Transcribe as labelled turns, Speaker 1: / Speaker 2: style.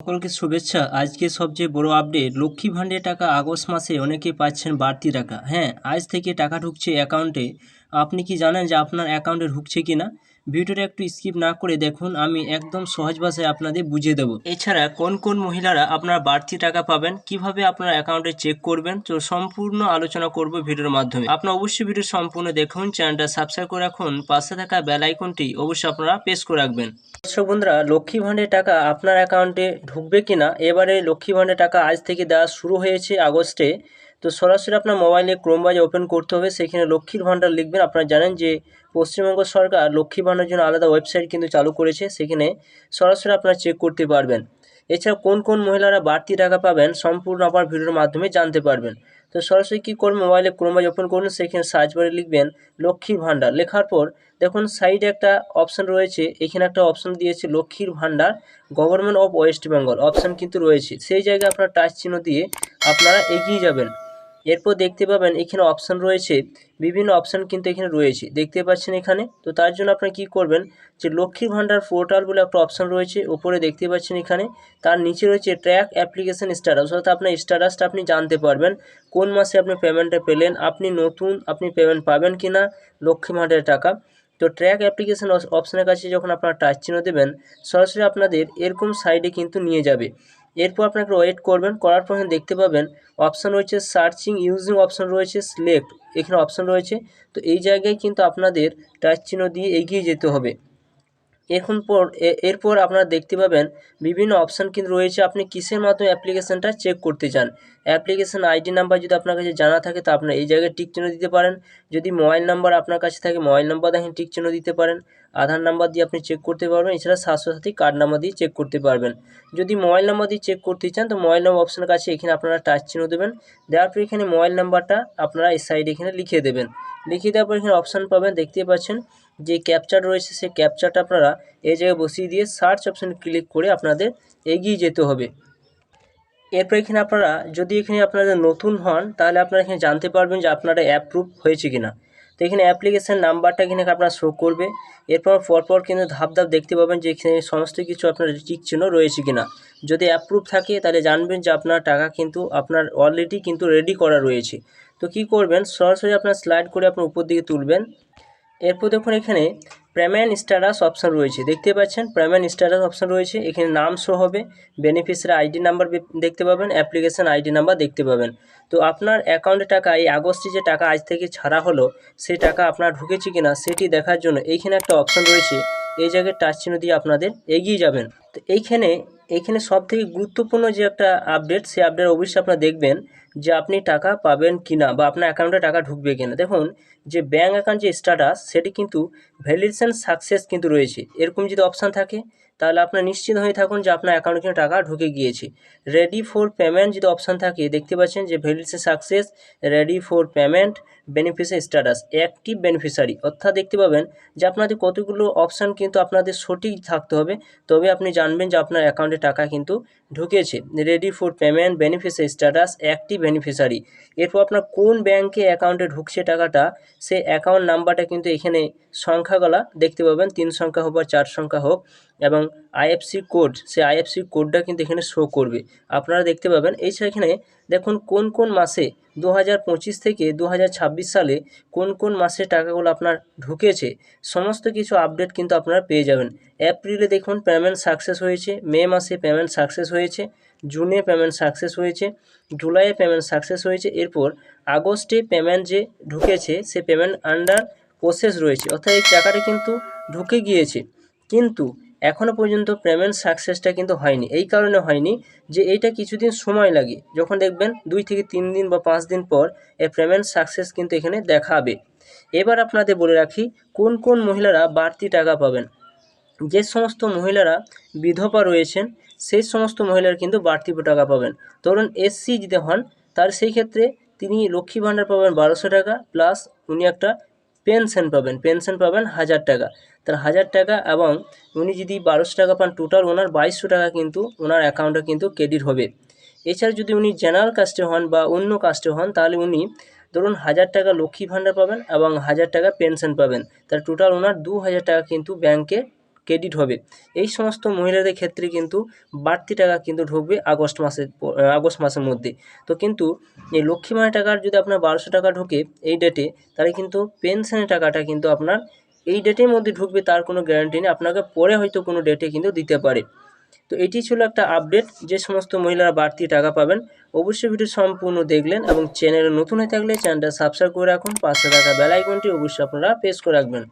Speaker 1: সকলকে শুভেচ্ছা। আজকে সবচেয়ে বড় আপডেট লক্ষ্মী ভাণ্ডের টাকা আগস্ট মাসে অনেকে পাচ্ছেন বাড়তি টাকা। হ্যাঁ আজ থেকে টাকা ঢুকছে অ্যাকাউন্টে আপনি কি জানেন যে আপনার অ্যাকাউন্টে ঢুকছে কি না ভিডিওটা একটু স্কিপ না করে দেখুন, আমি একদম সহজ ভাষায় আপনাদের বুঝিয়ে দেবো। এছাড়া কোন কোন মহিলারা আপনার বাড়তি টাকা পাবেন, কীভাবে আপনার অ্যাকাউন্টে চেক করবেন, তো সম্পূর্ণ আলোচনা করব ভিডিওর মাধ্যমে। আপনার অবশ্যই ভিডিও সম্পূর্ণ দেখুন, চ্যানেলটা সাবস্ক্রাইব করে রাখুন, পাশে থাকা বেল আইকনটি অবশ্যই আপনারা প্রেস করে রাখবেন। দর্শক বন্ধুরা, লক্ষ্মী ভাণ্ডের টাকা আপনার অ্যাকাউন্টে ঢুকবে কিনা? এবারে লক্ষ্মী ভাণ্ডের টাকা আজ থেকে দেওয়া শুরু হয়েছে আগস্টে। তো সরাসরি আপনার মোবাইলে ক্রোম বাজে ওপেন করতে হবে। সেখানে লক্ষ্মীর ভাণ্ডার লিখবেন। আপনারা জানেন যে পশ্চিমবঙ্গ সরকার লক্ষ্মী ভাণ্ডার জন্য আলাদা ওয়েবসাইট কিন্তু চালু করেছে। সেখানে সরাসরি আপনারা চেক করতে পারবেন। এছাড়া কোন কোন মহিলারা বাড়তি টাকা পাবেন সম্পূর্ণ আবার ভিডিওর মাধ্যমে জানতে পারবেন। তো সরাসরি কী করবেন মোবাইলে ক্রোমাজ ওপেন করুন সেখানে সার্চ বারে লিখবেন লক্ষ্মীর ভাণ্ডার। লেখার পর দেখুন সাইডে একটা অপশান রয়েছে। এখানে একটা অপশান দিয়েছে লক্ষ্মীর ভাণ্ডার government of West Bengal option কিন্তু রয়েছে। সেই জায়গায় আপনার টাচ চিহ্ন দিয়ে আপনারা এগিয়ে যাবেন। এরপর দেখতে পাবেন এখানে অপশান রয়েছে। বিভিন্ন অপশান কিন্তু এখানে রয়েছে। দেখতে পাচ্ছেন এখানে। তো তার জন্য আপনারা কী করবেন যে লক্ষ্মীর ভাণ্ডার পোর্টাল বলে একটা অপশান রয়েছে। উপরে দেখতে পাচ্ছেন এখানে। তার নিচে রয়েছে ট্র্যাক অ্যাপ্লিকেশন স্ট্যাটাস অর্থাৎ আপনার স্ট্যাটাসটা আপনি জানতে পারবেন। কোন মাসে আপনি পেমেন্টটা পেলেন? আপনি নতুন আপনি পেমেন্ট পাবেন কি না লক্ষ্মী ভাণ্ডারের টাকা। তো ট্র্যাক অ্যাপ্লিকেশন অপশানের কাছে যখন আপনারা টাচ চিহ্ন দেবেন, সরাসরি আপনাদের এরকম সাইডে কিন্তু নিয়ে যাবে। এরপর আপনাকে ওয়েট করবেন, করার পর দেখতে পাবেন অপশান রয়েছে সার্চিং ইউজিং অপশান রয়েছে সিলেক্ট এখানে অপশান রয়েছে। তো এই জায়গায় কিন্তু আপনাদের টাচ চিহ্ন দিয়ে এগিয়ে যেতে হবে। এখন পর এরপর আপনারা দেখতে পাবেন বিভিন্ন অপশান কিন্তু রয়েছে। আপনি কিসের মাধ্যমে অ্যাপ্লিকেশনটা চেক করতে চান? অ্যাপ্লিকেশন আইডি নাম্বার যদি আপনার কাছে জানা থাকে, তো আপনার এই জায়গায় টিক চিহ্ন দিতে পারেন। যদি মোবাইল নাম্বার আপনার কাছে থাকে মোবাইল নাম্বার দেখেন টিক চিহ্ন দিতে পারেন। আধার নাম্বার দিয়ে আপনি চেক করতে পারবেন। এছাড়া স্বাস্থ্যসাথী কার্ড নাম্বার দিয়ে চেক করতে পারবেন। যদি মোবাইল নাম্বার দিয়ে চেক করতে চান, তো মোবাইল নাম্বার অপশানের কাছে এখানে আপনারা টাচ চিহ্ন দেবেন। দেওয়ার পর এখানে মোবাইল নাম্বারটা আপনারা এই সাইডে এখানে লিখে দেবেন। লিখে দেওয়ার পর এখানে অপশান পাবেন, দেখতে পাচ্ছেন। যে ক্যাপচার রয়েছে, সেই ক্যাপচারটা আপনারা এই জায়গায় বসিয়ে দিয়ে সার্চ অপশান ক্লিক করে আপনাদের এগিয়ে যেতে হবে। এরপর এখানে আপনারা যদি এখানে আপনারা নতুন হন, তাহলে আপনারা এখানে জানতে পারবেন যে আপনারা অ্যাপ্রুভ হয়েছে কিনা। তো এখানে অ্যাপ্লিকেশান নাম্বারটা এখানে আপনার শো করবে। এরপর পরপর কিন্তু ধাপ ধাপ দেখতে পাবেন যে এখানে সমস্ত কিছু আপনার টিক চিহ্ন রয়েছে কিনা। যদি অ্যাপ্রুভ থাকে, তাহলে জানবেন যে আপনার টাকা কিন্তু আপনার অলরেডি কিন্তু রেডি করা রয়েছে। তো কি করবেন? সরাসরি আপনার স্লাইড করে আপনার উপর দিকে তুলবেন। এরপর দেখুন এখানে পেমেন্ট স্ট্যাটাস অপশান রয়েছে। দেখতে পাচ্ছেন পেমেন্ট স্ট্যাটাস অপশান রয়েছে। এখানে নাম শো হবে। বেনিফিসিয়ারি আইডি নাম্বার দেখতে পাবেন। অ্যাপ্লিকেশন আইডি নাম্বার দেখতে পাবেন। তো আপনার অ্যাকাউন্টে টাকা, এই আগস্টে যে টাকা আজ থেকে ছাড়া হলো, সেই টাকা আপনার ঢুকেছে কিনা, সেটি দেখার জন্য এইখানে একটা অপশান রয়েছে। এই জায়গায় টাচ চিহ্ন দিয়ে আপনাদের এগিয়ে যাবেন। তো এইখানে এইখানে সব থেকে গুরুত্বপূর্ণ যে একটা আপডেট সেই আপডেট অবশ্যই আপনারা দেখবেন যে আপনি টাকা পাবেন কি না বা আপনার অ্যাকাউন্টে টাকা ঢুকবে কি না দেখুন, যে ব্যাঙ্ক অ্যাকাউন্ট যে স্ট্যাটাস সেটি কিন্তু ভ্যালিডেশন সাকসেস কিন্তু রয়েছে। এরকম যদি অপশান থাকে তাহলে আপনার নিশ্চিত হয়ে থাকুন যে আপনার অ্যাকাউন্টে কিন্তু টাকা ঢুকে গিয়েছে। রেডি ফর পেমেন্ট যদি অপশান থাকে, দেখতে পাচ্ছেন যে validation success ready for payment beneficiary status active beneficiary অর্থাৎ দেখতে পাবেন যে আপনাদের কতগুলো অপশান কিন্তু আপনাদের সঠিক থাকতে হবে। তবে আপনি জানবেন যে আপনার অ্যাকাউন্টে টাকা কিন্তু ঢুকেছে। Ready for payment beneficiary status active beneficiary এরপর আপনার কোন ব্যাংকে অ্যাকাউন্টে ঢুকছে টাকাটা সে অ্যাকাউন্ট নাম্বারটা কিন্তু এখানে সংখ্যাগুলা দেখতে পাবেন। তিন সংখ্যা হোক বা চার সংখ্যা হোক এবং আইএফসি কোড সেই আইএফসি কোডটা কিন্তু এখানে শো করবে। আপনারা দেখতে পাবেন এছাড়া এখানে দেখুন কোন কোন মাসে দু হাজার পঁচিশ থেকে দু হাজার ছাব্বিশ সালে কোন কোন মাসে টাকাগুলো আপনার ঢুকেছে, সমস্ত কিছু আপডেট কিন্তু আপনারা পেয়ে যাবেন। এপ্রিলে দেখুন পেমেন্ট সাকসেস হয়েছে মে মাসে পেমেন্ট সাকসেস হয়েছে জুনে পেমেন্ট সাকসেস হয়েছে জুলাইয়ে পেমেন্ট সাকসেস হয়েছে, এরপর আগস্টে পেমেন্ট যে ঢুকেছে, সে পেমেন্ট আন্ডার প্রসেস রয়েছে। অর্থাৎ এই টাকাটা কিন্তু ঢুকে গিয়েছে। কিন্তু এখনও পর্যন্ত পেমেন্ট সাকসেসটা কিন্তু হয়নি। এই কারণে হয়নি যে এইটা কিছুদিন সময় লাগে। যখন দেখবেন দুই থেকে তিন দিন বা পাঁচ দিন পর এ পেমেন্ট সাকসেস কিন্তু এখানে দেখাবে। এবার আপনাদের বলে রাখি, কোন কোন মহিলারা বাড়তি টাকা পাবেন? যে সমস্ত মহিলারা বিধবা রয়েছেন, সেই সমস্ত মহিলারা কিন্তু বাড়তি টাকা পাবেন। ধরুন এসসি যদি হন, তার সেই ক্ষেত্রে তিনি লক্ষ্মী ভাণ্ডার পাবেন বারোশো টাকা প্লাস উনি একটা পেনশন পাবেন পেনশন পাবেন হাজার টাকা। তার হাজার টাকা এবং উনি যদি বারোশো টাকা পান টোটাল ওনার বাইশশো টাকা কিন্তু ওনার অ্যাকাউন্টে কিন্তু ক্রেডিট হবে। এছাড়া যদি উনি জেনারেল কাস্টে হন বা অন্য কাস্টে হন, তাহলে উনি ধরুন হাজার টাকা লক্ষ্মী ভাণ্ডার পাবেন এবং হাজার টাকা পেনশন পাবেন। তার টোটাল ওনার দু হাজার টাকা কিন্তু ব্যাংকে ক্রেডিট হবে। এই সমস্ত মহিলাদের ক্ষেত্রে কিন্তু বাড়তি টাকা কিন্তু ঢুকবে আগস্ট মাসের আগস্ট মাসের মধ্যে। তো কিন্তু এই লক্ষ্মী ভাণ্ডার টাকার যদি আপনার বারোশো টাকা ঢোকে এই ডেটে তাহলে কিন্তু পেনশনের টাকাটা কিন্তু আপনার এই ডেটের মধ্যে ঢুকবে, তার কোনো গ্যারান্টি নেই। আপনাকে পরে হয়তো কোনো ডেটে কিন্তু দিতে পারে। তো এটি ছিল একটা আপডেট যে সমস্ত মহিলারা বাড়তি টাকা পাবেন। অবশ্যই ভিডিও সম্পূর্ণ দেখলেন এবং চ্যানেলে নতুন হয়ে থাকলে চ্যানেলটা সাবস্ক্রাইব করে রাখুন। পাশে থাকা বেল আইকনটি অবশ্যই আপনারা প্রেস করে রাখবেন।